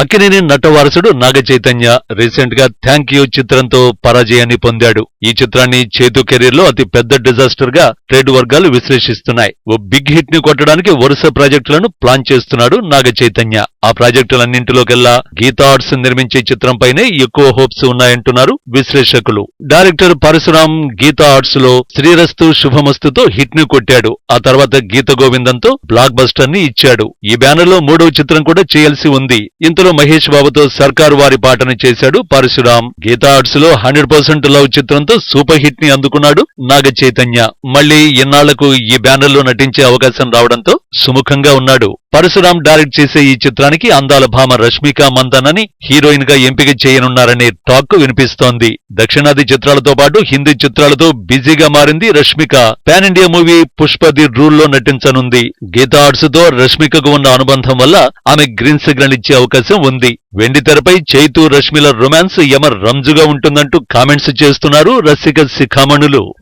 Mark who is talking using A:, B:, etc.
A: అక్కినేని నటవారసుడు నాగచైతన్య నాగ చైతన్య రీసెంట్గా thank you చిత్రంతో పరాజయాన్ని పొందాడు. ఈ చిత్రాన్ని చేతు కెరీర్లో అతి పెద్ద డిజాస్టర్గా ట్రేడ్ వర్గాలు విశ్లేషిస్తున్నాయి. ఓ బిగ్ హిట్ని కొట్టడానికి వరుస ప్రాజెక్టులను ప్లాన్ చేస్తున్నాడు నాగ చైతన్య ఆ ప్రాజెక్టులన్నింటిలోకెల్లా గీతా ఆర్ట్స్ నిర్మించే చిత్రంపైనే ఎక్కువ హోప్స్ ఉన్నాయంటున్నారు విశ్లేషకులు. డైరెక్టర్ పరశురాం గీతా ఆర్ట్స్లో శ్రీరస్తు శుభమస్తుతో హిట్ని కొట్టాడు. ఆ తర్వాత గీత గోవిందంతో బ్లాక్ బస్టర్ని ఇచ్చాడు. ఈ బ్యానర్లో మూడవ చిత్రం కూడా చేయాల్సి ఉంది. ఇంతలో మహేష్ బాబుతో సర్కారు వారి పాటను చేశాడు పరశురాం. గీతా ఆర్ట్స్లో హండ్రెడ్ పర్సెంట్ లవ్ చిత్రంతో సూపర్ హిట్ని అందుకున్నాడు నాగ చైతన్య. మళ్ళీ ఇన్నాళ్ళకు ఈ బ్యానర్లో నటించే అవకాశం రావడంతో సుముఖంగా ఉన్నాడు. పరశురాం డైరెక్ట్ చేసే ఈ చిత్రానికి అందాల భామ రష్మిక మందనని హీరోయిన్గా ఎంపిక చేయనున్నారనే టాక్ వినిపిస్తోంది. దక్షిణాది చిత్రాలతో పాటు హిందీ చిత్రాలతో బిజీగా మారింది Rashmika. Pan India movie Pushpa the రూల్లో నటించనుంది. గీతా ఆర్ట్స్తో రష్మికకు ఉన్న అనుబంధం వల్ల ఆమె గ్రీన్ సిగ్నల్ ఇచ్చే అవకాశం ఉంది. వెండి తెరపై చైతు రష్మిల రొమాన్స్ యమ రంజుగా ఉంటుందంటూ కామెంట్స్ చేస్తున్నారు రసిక శిఖామణులు.